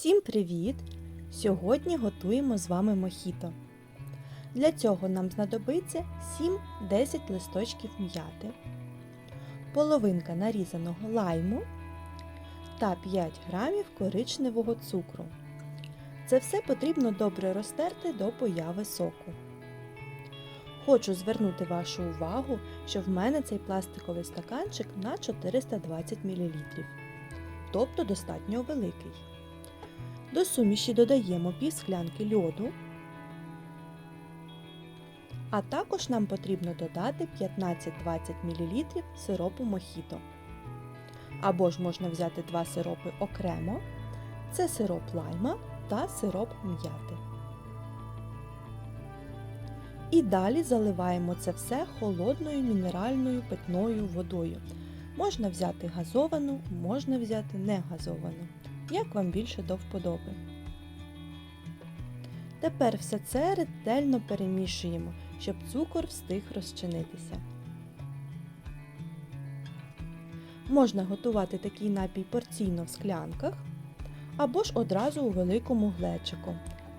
Всім привіт! Сьогодні готуємо з вами мохіто. Для цього нам знадобиться 7-10 листочків м'яти, половинка нарізаного лайму та 5 грамів коричневого цукру. Це все потрібно добре розтерти до появи соку. Хочу звернути вашу увагу, що в мене цей пластиковий стаканчик на 420 мл, тобто достатньо великий. До суміші додаємо пів склянки льоду, а також нам потрібно додати 15-20 мл сиропу мохіто. Або ж можна взяти два сиропи окремо. Це сироп лайма та сироп м'яти. І далі заливаємо це все холодною мінеральною питною водою. Можна взяти газовану, можна взяти не газовану, як вам більше до вподоби. Тепер все це ретельно перемішуємо, щоб цукор встиг розчинитися. Можна готувати такий напій порційно в склянках або ж одразу у великому глечику,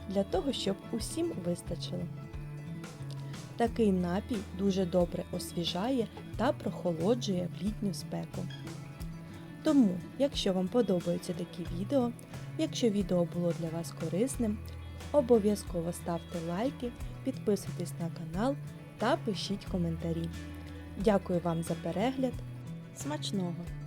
для того, щоб усім вистачило. Такий напій дуже добре освіжає та прохолоджує в літню спеку. Тому, якщо вам подобаються такі відео, якщо відео було для вас корисним, обов'язково ставте лайки, підписуйтесь на канал та пишіть коментарі. Дякую вам за перегляд. Смачного!